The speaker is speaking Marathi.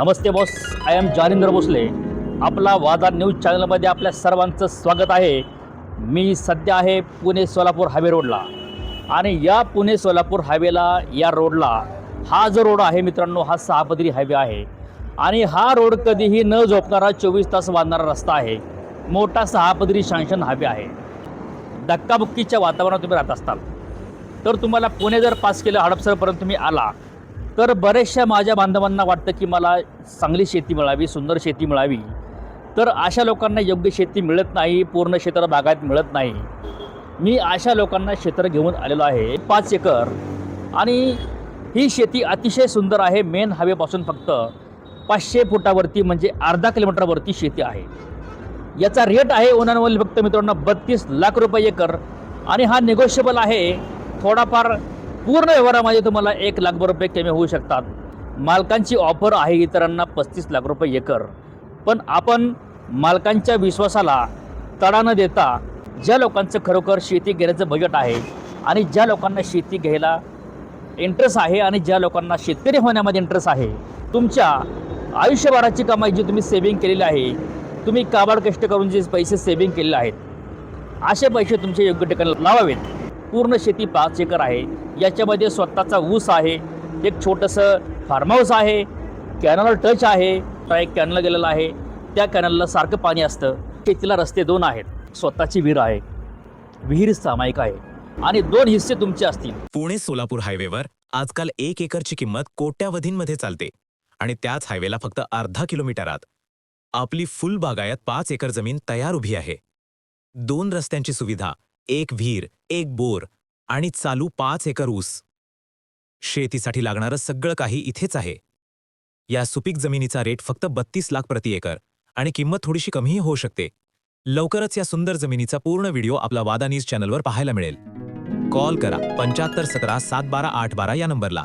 Namaste boss I am Janindra Bhosale. आपला वादा न्यूज चॅनलमध्ये आपल्या सर्वांचं स्वागत आहे. मी सध्या आहे पुणे सोलापूर हायवे रोडला. आणि या पुणे सोलापूर हायवेला या रोडला हा जो रोड आहे मित्रांनो हा सहापदरी हायवे आहे. आणि हा रोड कधीही न झोपणारा चोवीस तास वाढणारा रस्ता आहे. मोठा सहापदरी शांशन हायवे आहे. धक्काबुक्कीच्या वातावरणात तुम्ही राहत असताल. तर तुम्हाला पुणे जर पास केलं हडपसरपर्यंत तुम्ही आला तर बऱ्याचशा माझ्या बांधवांना वाटतं की मला चांगली शेती मिळावी सुंदर शेती मिळावी. तर अशा लोकांना योग्य शेती मिळत नाही पूर्ण क्षेत्र बागायत मिळत नाही. मी अशा लोकांना क्षेत्र घेऊन आलेलो आहे पाच एकर. आणि ही शेती अतिशय सुंदर आहे मेन हवेपासून फक्त पाचशे फुटावरती म्हणजे अर्धा किलोमीटरवरती शेती आहे. याचा रेट आहे उन्हाळ्यामध्ये फक्त मित्रांनो बत्तीस लाख रुपये एकर. आणि हा निगोशिएबल आहे थोडाफार पूर्ण व्यवहारामध्ये तुम्हाला एक लाख रुपये कमी होऊ शकतात. मालकांची ऑफर आहे इतरांना पस्तीस लाख रुपये एकर. पण आपण मालकांच्या विश्वासाला तडा न देता ज्या लोकांचं खरोखर शेती घेण्याचं बजेट आहे आणि ज्या लोकांना शेती घ्यायला इंटरेस्ट आहे आणि ज्या लोकांना शेतकरी होण्यामध्ये इंटरेस्ट आहे तुमच्या आयुष्यभराची कमाई जी तुम्ही सेव्हिंग केलेली आहे तुम्ही काबाड कष्ट करून जे पैसे सेव्हिंग केलेले आहेत असे पैसे तुमचे योग्य ठिकाणी लावावेत. पूर्ण शेती पाच एकर आहे. याच्यामध्ये स्वतःचा ऊस आहे एक छोटंसं फार्म हाऊस आहे कॅनल टच आहे तो एक कॅनल गेलेला आहे. त्या कॅनलला सारखं पाणी असतं. शेतीला रस्ते दोन आहेत. स्वतःची विहीर आहे विहीर सामायिक आहे आणि दोन हिस्से तुमचे असतील. पुणे सोलापूर हायवेवर आजकाल एक एकरची किंमत कोट्यावधींमध्ये चालते आणि त्याच हायवेला फक्त अर्धा किलोमीटरात आपली फुल बागायत पाच एकर जमीन तयार उभी आहे. दोन रस्त्यांची सुविधा एक विहीर एक बोर आणि चालू पाच एकर ऊस. शेतीसाठी लागणारं सगळं काही इथेच आहे. या सुपीक जमिनीचा रेट फक्त बत्तीस लाख प्रति एकर आणि किंमत थोडीशी कमीही होऊ शकते. लवकरच या सुंदर जमिनीचा पूर्ण व्हिडिओ आपला वादा न्यूज चॅनलवर पाहायला मिळेल. कॉल करा पंच्याहत्तर सतरा सात बारा आठ बारा या नंबरला.